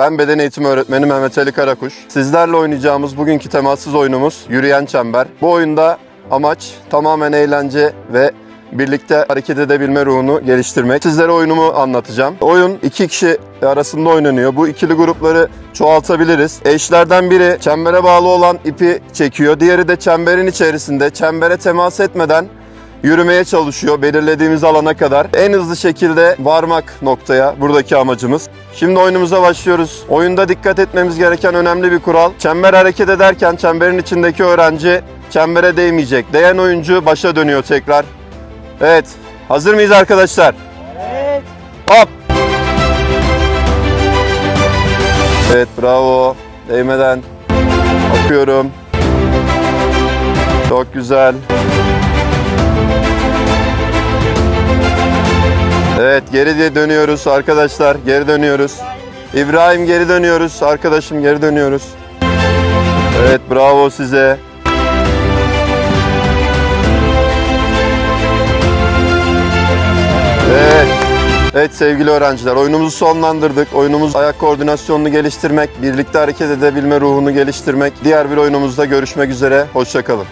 Ben beden eğitimi öğretmeni Mehmet Ali Karakuş. Sizlerle oynayacağımız bugünkü temassız oyunumuz Yürüyen Çember. Bu oyunda amaç tamamen eğlence ve birlikte hareket edebilme ruhunu geliştirmek. Sizlere oyunumu anlatacağım. Oyun iki kişi arasında oynanıyor. Bu ikili grupları çoğaltabiliriz. Eşlerden biri çembere bağlı olan ipi çekiyor. Diğeri de çemberin içerisinde çembere temas etmeden yürümeye çalışıyor belirlediğimiz alana kadar. En hızlı şekilde varmak noktaya buradaki amacımız. Şimdi oyunumuza başlıyoruz. Oyunda dikkat etmemiz gereken önemli bir kural. Çember hareket ederken çemberin içindeki öğrenci çembere değmeyecek. Değen oyuncu başa dönüyor tekrar. Evet. Hazır mıyız arkadaşlar? Evet. Hop. Evet bravo. Değmeden bakıyorum. Çok güzel. Evet geri dönüyoruz arkadaşlar. Geri dönüyoruz. İbrahim geri dönüyoruz. Arkadaşım geri dönüyoruz. Evet bravo size. Evet. Evet sevgili öğrenciler oyunumuzu sonlandırdık. Oyunumuz ayak koordinasyonunu geliştirmek, birlikte hareket edebilme ruhunu geliştirmek. Diğer bir oyunumuzda görüşmek üzere. Hoşçakalın.